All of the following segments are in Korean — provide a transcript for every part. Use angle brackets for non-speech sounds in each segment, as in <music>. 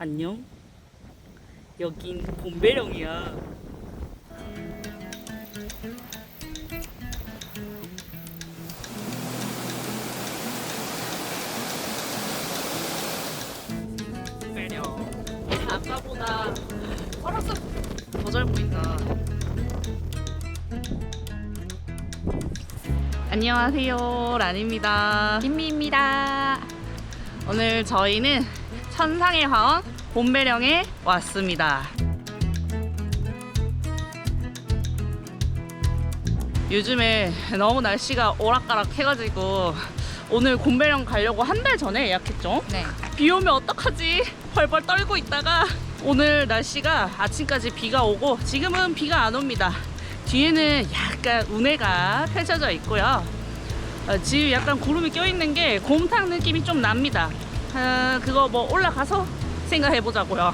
안녕. 여긴 봄배령이야. 봄배령. 아까보다 설악산 더잘 보인다. 안녕하세요. 란입니다. 김미입니다. 오늘 저희는 천상의 화원 봄배령에 왔습니다. 요즘에 너무 날씨가 오락가락 해가지고 오늘 곰배령 가려고 한 달 전에 예약했죠. 네. 비 오면 어떡하지? 벌벌 떨고 있다가 오늘 날씨가 아침까지 비가 오고 지금은 비가 안 옵니다. 뒤에는 약간 운해가 펼쳐져 있고요. 어, 지금 약간 구름이 껴있는 게 곰탕 느낌이 좀 납니다. 아, 그거 뭐 올라가서 생각해 보자고요.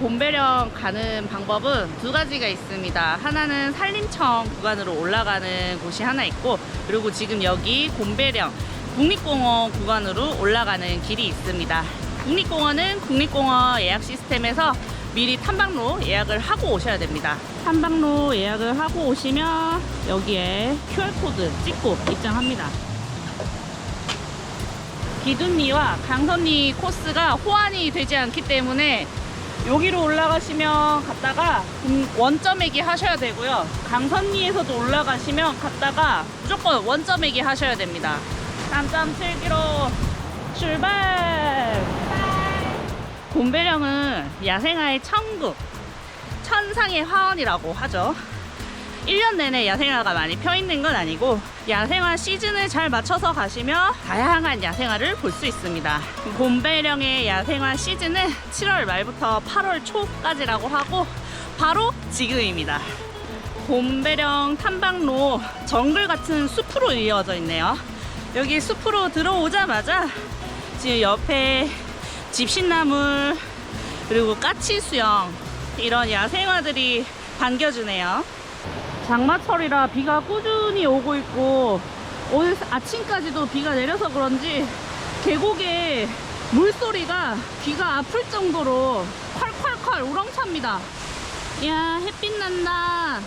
곰배령 가는 방법은 두 가지가 있습니다. 하나는 산림청 구간으로 올라가는 곳이 하나 있고, 그리고 지금 여기 곰배령 국립공원 구간으로 올라가는 길이 있습니다. 국립공원은 국립공원 예약 시스템에서 미리 탐방로 예약을 하고 오셔야 됩니다. 탐방로 예약을 하고 오시면 여기에 QR코드 찍고 입장합니다. 기둔리와 강선리 코스가 호환이 되지 않기 때문에 여기로 올라가시면 갔다가 음, 원점액이 하셔야 되고요. 강선리에서도 올라가시면 갔다가 무조건 원점액이 하셔야 됩니다. 3.7km 출발! 곰배령은 야생화의 천국, 천상의 화원이라고 하죠. 1년 내내 야생화가 많이 펴 있는 건 아니고 야생화 시즌을 잘 맞춰서 가시면 다양한 야생화를 볼 수 있습니다. 곰배령의 야생화 시즌은 7월 말부터 8월 초까지라고 하고 바로 지금입니다. 곰배령 탐방로 정글 같은 숲으로 이어져 있네요. 여기 숲으로 들어오자마자 지금 옆에 집신나물 그리고 까치 수영 이런 야생화들이 반겨주네요. 장마철이라 비가 꾸준히 오고 있고 오늘 아침까지도 비가 내려서 그런지 계곡에 물소리가 귀가 아플 정도로 콸콸콸 우렁찹니다. 야 햇빛 난다.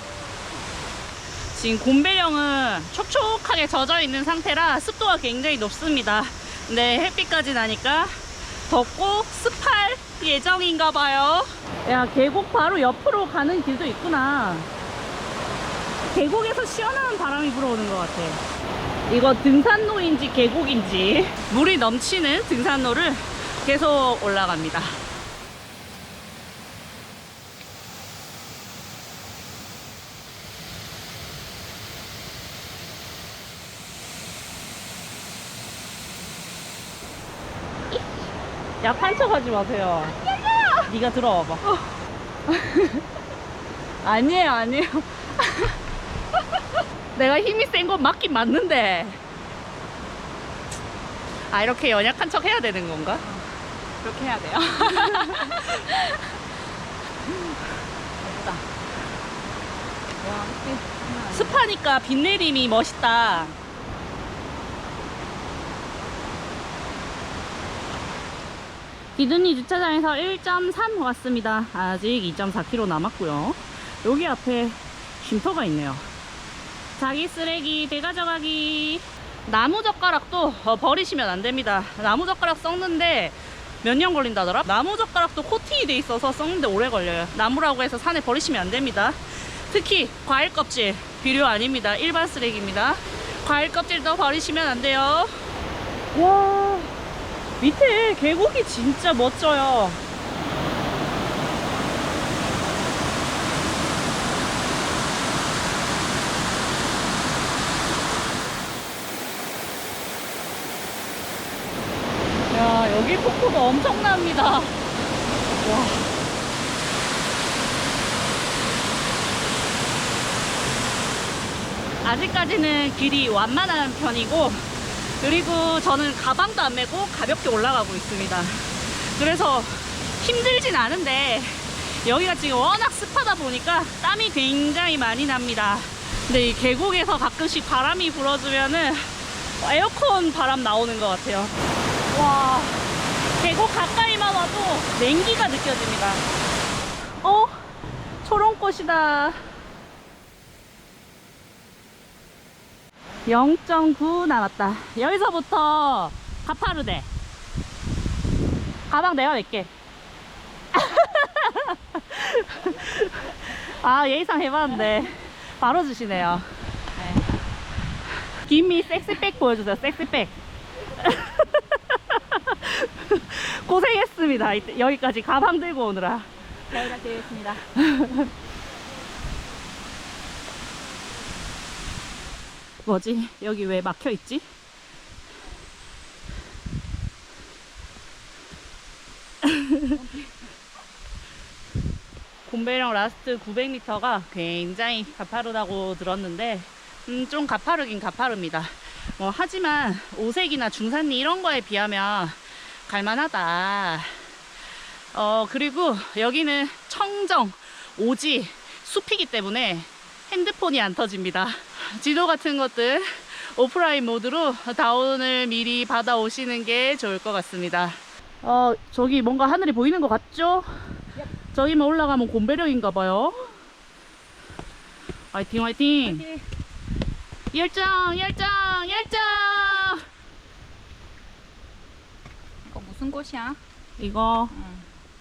지금 곰배령은 촉촉하게 젖어 있는 상태라 습도가 굉장히 높습니다. 근데 햇빛까지 나니까 덥고 습할 예정인가 봐요. 야 계곡 바로 옆으로 가는 길도 있구나. 계곡에서 시원한 바람이 불어오는 것 같아. 이거 등산로인지 계곡인지 물이 넘치는 등산로를 계속 올라갑니다. 야 판쳐가지 마세요. 네가 들어와봐. <laughs> 아니에요, 아니에요. 내가 힘이 센 건 맞긴 맞는데. 아, 이렇게 연약한 척 해야 되는 건가? 그렇게 해야 돼요. 예쁘다. 와, 햇빛. 습하니까 비 내림이 멋있다. 기준이 주차장에서 1.3 왔습니다. 아직 2.4km 남았고요. 여기 앞에 쉼터가 있네요. 자기 쓰레기 대가져가기. 나무 젓가락도 어, 버리시면 안 됩니다. 나무 젓가락 썩는데 몇 년 걸린다더라? 나무 젓가락도 코팅이 돼 있어서 썩는데 오래 걸려요. 나무라고 해서 산에 버리시면 안 됩니다. 특히 과일 껍질 비료 아닙니다. 일반 쓰레기입니다. 과일 껍질도 버리시면 안 돼요. 와 밑에 계곡이 진짜 멋져요. 야 여기 폭포도 엄청납니다. 와. 아직까지는 길이 완만한 편이고 그리고 저는 가방도 안 메고 가볍게 올라가고 있습니다. 그래서 힘들진 않은데 여기가 지금 워낙 습하다 보니까 땀이 굉장히 많이 납니다. 근데 이 계곡에서 가끔씩 바람이 불어주면은 에어컨 바람 나오는 것 같아요. 와, 계곡 가까이만 와도 냉기가 느껴집니다. 어? 초롱꽃이다. 0.9 남았다. 여기서부터 가파르대. 가방 내가 낼게. <laughs> 아, 예의상 해봤는데 바로 주시네요. 네. 김미 섹시백 보여주세요. 섹시백. 고생했습니다. 이때- 여기까지 가방 들고 오느라. 잘 부탁드리겠습니다. <laughs> 뭐지? 여기 왜 막혀 있지? 곰배령 라스트 900m가 굉장히 가파르다고 들었는데 음, 좀 가파르긴 가파릅니다. 뭐 하지만 오색이나 중산리 이런 거에 비하면 갈만하다. 어 그리고 여기는 청정 오지 숲이기 때문에 핸드폰이 안 터집니다. 지도 같은 것들 오프라인 모드로 다운을 미리 받아 오시는 게 좋을 것 같습니다. 어, 저기 뭔가 하늘이 보이는 것 같죠? 저기만 올라가면 곰배령인가 봐요. 화이팅, 화이팅! 열정, 열정, 열정! 이거 무슨 꽃이야? 이거 응.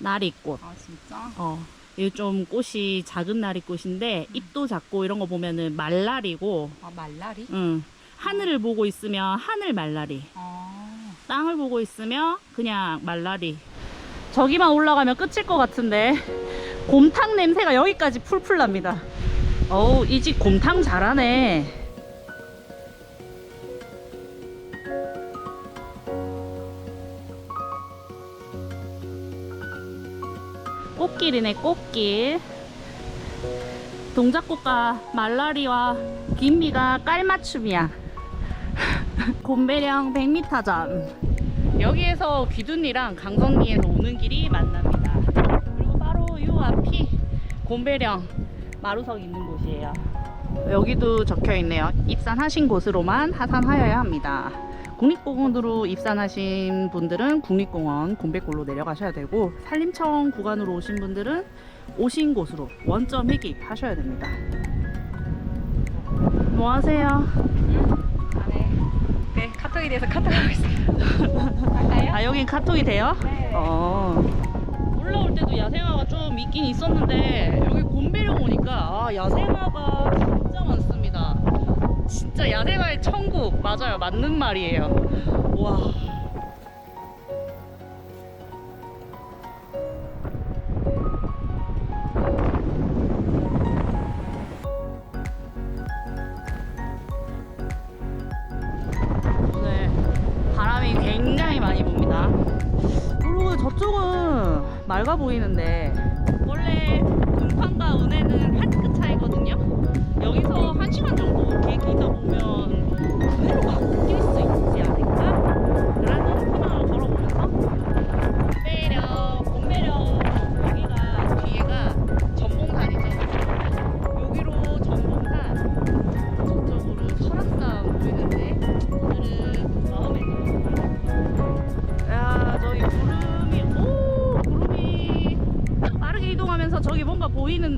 나리꽃. 아 진짜? 어, 이게 좀 꽃이 작은 나리꽃인데 잎도 작고 이런 거 보면은 말라리고, 아 말라리? 응. 하늘을 보고 있으면 하늘 말라리. 아 땅을 보고 있으면 그냥 말라리. 저기만 올라가면 끝일 것 같은데 곰탕 냄새가 여기까지 풀풀 납니다. 어우 이 집 곰탕 잘하네. 꽃길이네 꽃길. 동작꽃과 말라리와 김미가 깔맞춤이야. <laughs> 곰배령 100m전. 여기에서 귀둔리랑 강성리에서 오는 길이 만납니다. 그리고 바로 요 앞이 곰배령 마루석 있는 곳이에요. 여기도 적혀 있네요. 입산하신 곳으로만 하산하여야 합니다. 국립공원으로 입산하신 분들은 국립공원 곰배골로 내려가셔야 되고 산림청 구간으로 오신 분들은 오신 곳으로 원점 회귀 하셔야 됩니다. 뭐 하세요? 안에 네 카톡에 대해서 카톡하고 있어요. <laughs> 아 여긴 카톡이 돼요? 네. 어. 올라올 때도 야생화가 좀 있긴 있었는데 여기 곰배령 오니까 아 야생화가 진짜 많습니다. 진짜 야생화의 천국 맞아요 맞는 말이에요. 와.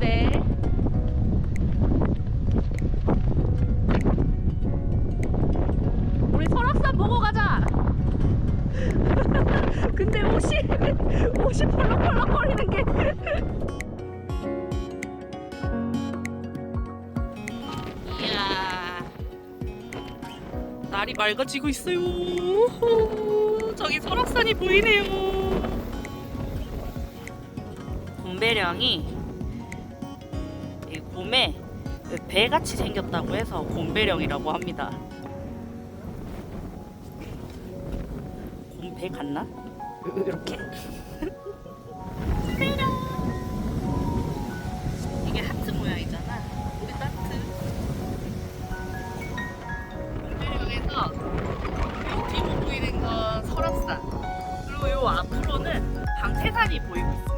보이는데 우리 설악산 보고 가자 <laughs> 근데 옷이 옷이 펄럭펄럭거리는 게 이야 날이 맑아지고 있어요. 호, 저기 설악산이 보이네요. 곰배령이 이 곰에 배같이 생겼다고 해서 곰배령이라고 합니다. 곰배 같나? 이렇게. 곰배령. <laughs> 이게 하트 모양이잖아. 우리 하트. 곰배령에서 요 뒤로 보이는 건 설악산 그리고 요 앞으로는 방태산이 보이고 있습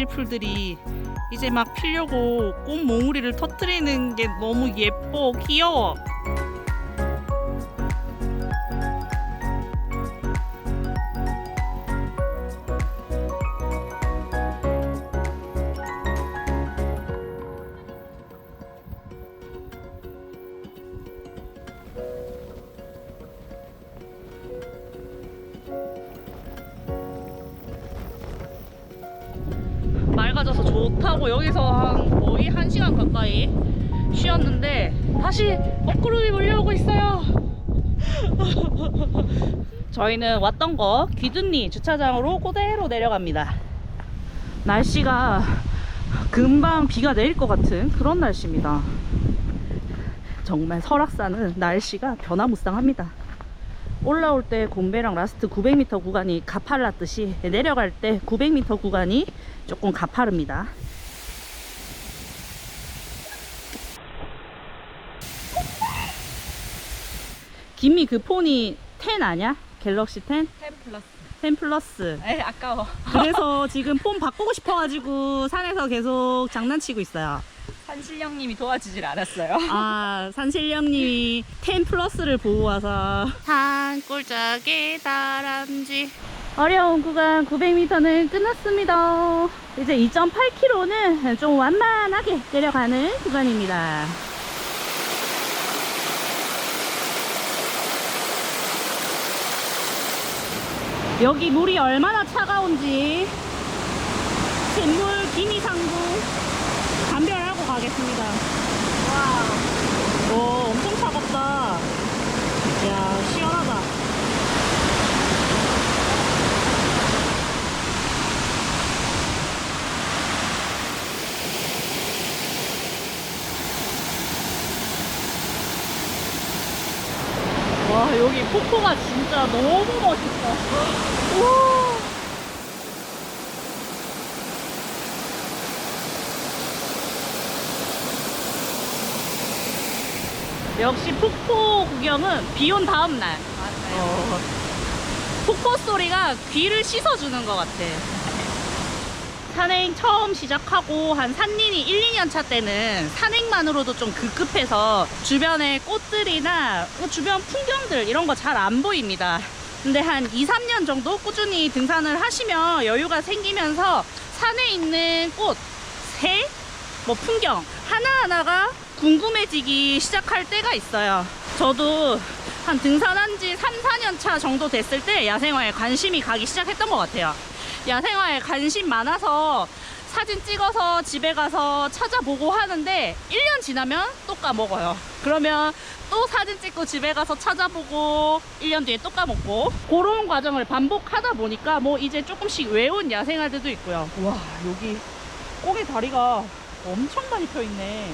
이질 풀들이 이제 막 피려고 꽃 몽우리를 터트리는 게 너무 예뻐 귀여워 좋다고 여기서 한 거의 한 시간 가까이 쉬었는데 다시 먹구름이 몰려오고 있어요. <laughs> 저희는 왔던 거 귀둔리 주차장으로 그대로 내려갑니다. 날씨가 금방 비가 내릴 것 같은 그런 날씨입니다. 정말 설악산은 날씨가 변화무쌍합니다. 올라올 때 곰배랑 라스트 900m 구간이 가팔랐듯이 내려갈 때 900m 구간이 조금 가파릅니다. 김미 그 폰이 10 아냐? 갤럭시 10? 10 플러스. 10 플러스. 에이 아까워. 그래서 <laughs> 지금 폰 바꾸고 싶어가지고 산에서 계속 장난치고 있어요. 산신령님이 도와주질 않았어요. 아, <laughs> 산신령님이 10 플러스를 보고 와서 산 꼴짝의 다람쥐 어려운 구간 900m는 끝났습니다. 이제 2.8km는 좀 완만하게 내려가는 구간입니다. 여기 물이 얼마나 차가운지 샘물 기미상구 감별하고 가겠습니다. 오, 엄청 차갑다. 이야, 시원하다. 와, 여기 폭포가 진짜 너무 멋있어. 역시 폭포 구경은 비 온 다음 날. 어, 폭포 소리가 귀를 씻어주는 것 같아. 산행 처음 시작하고 한 산린이 1, 2년 차 때는 산행만으로도 좀 급급해서 주변의 꽃들이나 주변 풍경들 이런 거 잘 안 보입니다. 근데 한 2, 3년 정도 꾸준히 등산을 하시면 여유가 생기면서 산에 있는 꽃, 새, 뭐 풍경 하나하나가 궁금해지기 시작할 때가 있어요. 저도 한 등산한 지 3, 4년 차 정도 됐을 때 야생화에 관심이 가기 시작했던 것 같아요. 야생화에 관심 많아서 사진 찍어서 집에 가서 찾아보고 하는데 1년 지나면 또 까먹어요. 그러면 또 사진 찍고 집에 가서 찾아보고 1년 뒤에 또 까먹고 그런 과정을 반복하다 보니까 뭐 이제 조금씩 외운 야생화들도 있고요. 와 여기 꼬개 다리가 엄청 많이 펴 있네.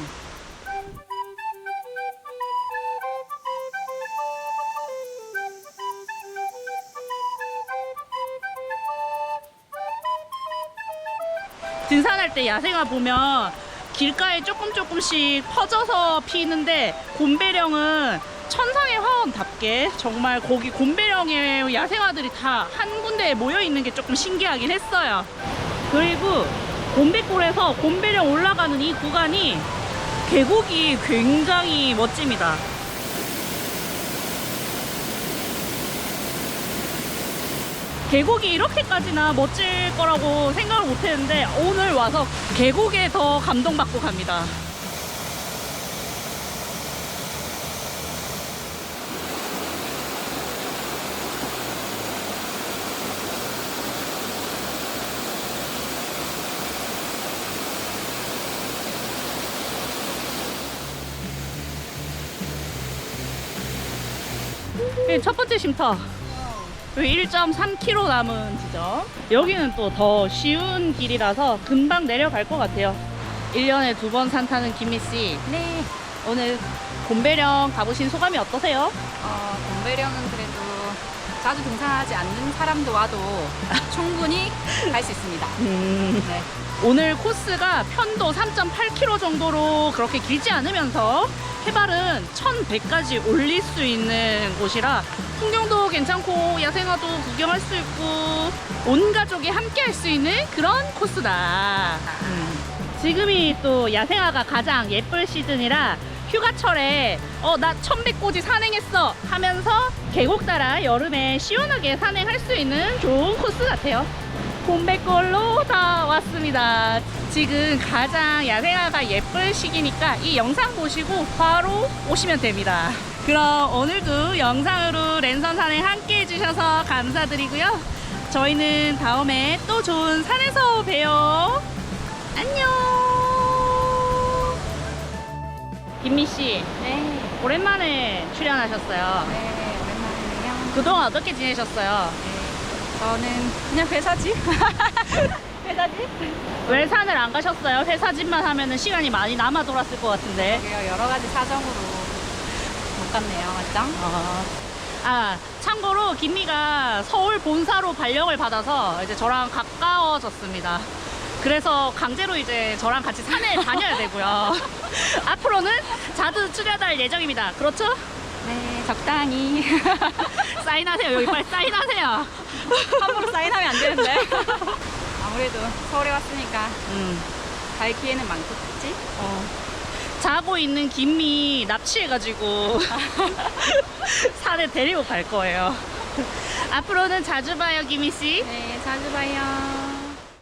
등산할 때 야생화 보면 길가에 조금 조금씩 퍼져서 피는데 곰배령은 천상의 화원답게 정말 거기 곰배령의 야생화들이 다 한 군데에 모여 있는 게 조금 신기하긴 했어요. 그리고 곰배골에서 곰배령 올라가는 이 구간이 계곡이 굉장히 멋집니다. 계곡이 이렇게까지나 멋질 거라고 생각을 못 했는데 오늘 와서 계곡에 더 감동받고 갑니다. 네, 첫 번째 쉼터. 여기 1.3km 남은 지점. 여기는 또 더 쉬운 길이라서 금방 내려갈 것 같아요. 1년에 두 번 산 타는 김미 씨. 네. 오늘 곰배령 가보신 소감이 어떠세요? 어, 곰배령은 그래도 자주 등산하지 않는 사람도 와도 충분히 갈 수 있습니다. 음. 네. 오늘 코스가 편도 3.8km 정도로 그렇게 길지 않으면서 해발은 1100까지 올릴 수 있는 곳이라 풍경도 괜찮고 야생화도 구경할 수 있고 온 가족이 함께 할 수 있는 그런 코스다. 음. 지금이 또 야생화가 가장 예쁠 시즌이라 휴가철에 어 나 천백고지 산행했어 하면서 계곡 따라 여름에 시원하게 산행할 수 있는 좋은 코스 같아요. 곰백골로 다 왔습니다. 지금 가장 야생화가 예쁠 시기니까 이 영상 보시고 바로 오시면 됩니다. 그럼 오늘도 영상으로 랜선 산행 함께 해주셔서 감사드리고요. 저희는 다음에 또 좋은 산에서 봬요. 안녕. 김미 씨, 네. 오랜만에 출연하셨어요. 네, 오랜만이에요. 그동안 어떻게 지내셨어요? 네, 저는 그냥 회사지. <laughs> 회사지? 왜 산을 안 가셨어요? 회사 집만 하면은 시간이 많이 남아 돌았을 것 같은데. 그게요, 여러 가지 사정으로 못 갔네요, 맞죠? 아, 아, 참고로 김미가 서울 본사로 발령을 받아서 이제 저랑 가까워졌습니다. 그래서 강제로 이제 저랑 같이 산에 다녀야 되고요. <laughs> 앞으로는 자주 출연할 예정입니다. 그렇죠? 네, 적당히. <laughs> 사인하세요. 여기 빨리 사인하세요. <laughs> 함부로 사인하면 안 되는데. 아무래도 서울에 왔으니까 음, 갈 기회는 많겠지? 어. 자고 있는 김미 납치해가지고 산에 데리고 갈 거예요. 앞으로는 자주 봐요, 김미 씨. 네, 자주 봐요.